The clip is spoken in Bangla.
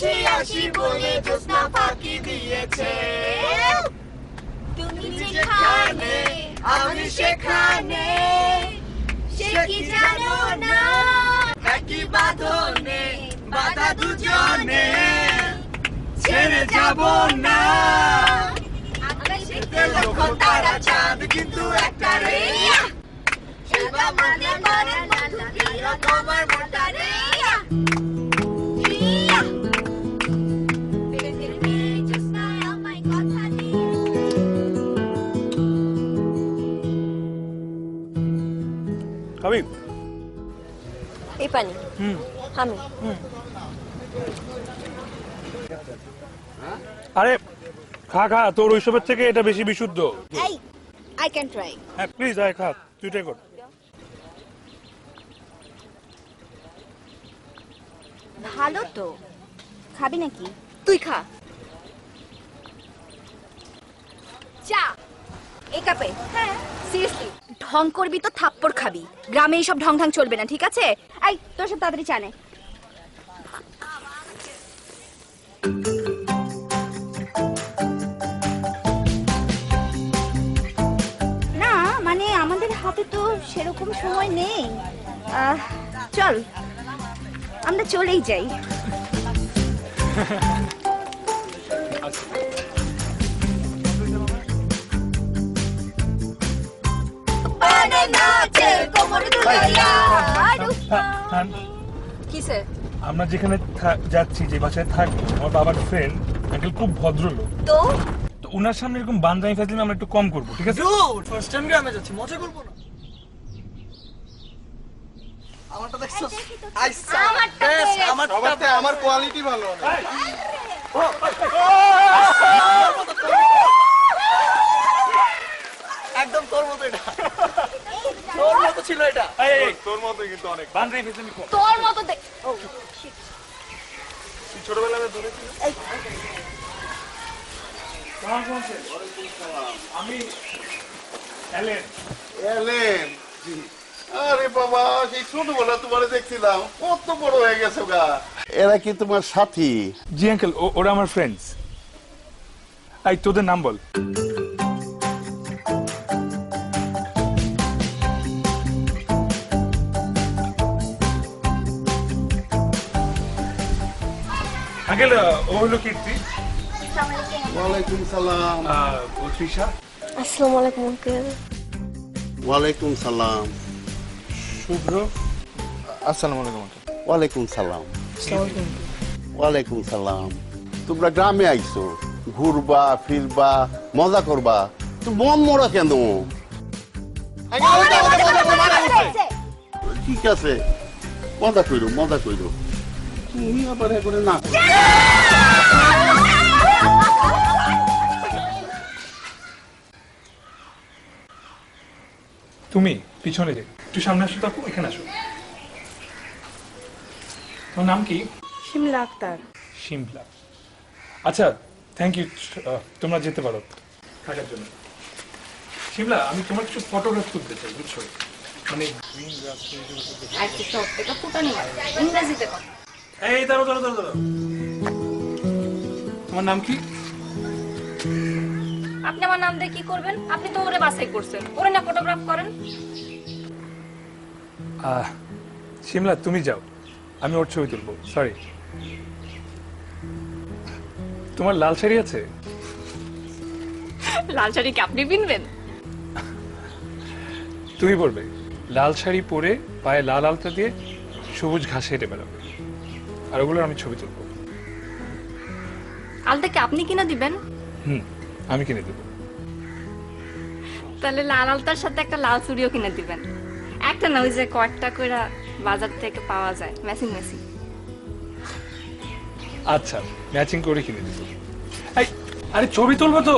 আসি আসি বলে জ্যোৎস্না ফাঁকি দিয়েছে। তুমি যেখানে আমি সেখানে সে কি জানো না? একই বাঁধনে বাধা দুজনে ছেড়ে যাব না। লক্ষ তারা চাঁদ কিন্তু একটা রে। এবার মনে মনে তোমার মনটা রে। খাবি এই পানি। হুম। আমি। আরে খা খা তোর ওইসবের থেকে এটা বেশি বিশুদ্ধ। এই আই ক্যান ট্রাই হ্যাঁ প্লিজ আয় খা তুই ট্রাই কর। ভালো তো। খাবি নাকি? তুই খা। চা। এই কাপে হ্যাঁ সিরিয়াসলি ঢং করবি তো থাপ্পড় খাবি। গ্রামে এইসব ঢং ঢং চলবে না ঠিক আছে? এই তোর সব তাড়াতাড়ি চানে না। মানে আমাদের হাতে তো সেরকম সময় নেই। চল আমরা চলেই যাই। কিসে? আমরা যেখানে যাচ্ছি যে বাসায় থাকব আমার বাবার ফ্রেন্ড আঙ্কেল খুব ভদ্রলোক। তো? তো ওনার সামনে এরকম বান্দানি ফাজলামি আমরা একটু কম করব ঠিক আছে? ফার্স্ট টাইম গ্রামে যাচ্ছি মজা করব না। আমারটা দেখছ আইসা আমারটা থেকে আমার কোয়ালিটি ভালো অনেক। একদম তোর মতো এটা তোর মতো ছিল এটা এই, এই, তোর মতো কিন্তু অনেক। বান্দানি ফাজলামি কম তোর মতো দেখ তুই ছোটবেলায় ধরেছিস আমি অ্যালেন। এলেন জি। আরে বাবা সেই ছোটবেলা তোমার দেখছিলাম। কত বড় হয়ে গেছো গা। এরা কি তোমার সাথী? জি আঙ্কেল ওরা আমার ফ্রেন্ডস আই তোদের নাম বল। আঙ্কেল ও হলো কীর্তি ওয়ালাইকুম সালাম তৃষা আসসালামু আলাইকুম আঙ্কেল ওয়ালাইকুম সালাম শুভ্র আসসালামু আলাইকুম ওয়ালাইকুম সালাম ওয়ালাইকুম সালাম তোমরা গ্রামে আইছো ঘুরবা ফিরবা মজা করবা তো মন মরা কেন ঠিক আছে মজা কইরো মজা কইরো তুমি আবার এখানে না তুমি পিছনে যে একটু সামনে আসো তাকু এখানে আসো। তোমার নাম কি? শিমলা আক্তার। শিমলা। আচ্ছা থ্যাংক ইউ তোমরা যেতে পারো থাকার জন্য। শিমলা আমি তোমার কিছু ফটোগ্রাফ তুলতে চাই বুঝছ? মানে ফুটানি ইংরেজিতে কর এই দাঁড়ো দাঁড়ো দাঁড়ো দাঁড়ো তোমার নাম কি? আপনি আমার নাম দিয়ে কি করবেন? আপনি তো ওরে বাছাই করছেন। ওরে না ফটোগ্রাফ করেন। আহ, শিমলা তুমি যাও। আমি ওর ছবি তুলবো। সরি তোমার লাল শাড়ি আছে? লাল শাড়ি কি আপনি পিনবেন? তুমি পরবে লাল শাড়ি পরে পায়ে লাল আলতা দিয়ে সবুজ ঘাসে হেঁটে বেড়াবে। আর ওগুলোর আমি ছবি তুলবো। আলতা কি আপনি কিনা দিবেন? হুম আমি কিনে দেবো। তাহলে লাল আলতার সাথে একটা লাল চুড়িও কিনে দিবেন। একটা না ওই যে কয়েকটা করে বাজার থেকে পাওয়া যায় ম্যাচিং ম্যাচিং আচ্ছা ম্যাচিং করে কিনে দেবো। আরে ছবি তুলবো তো?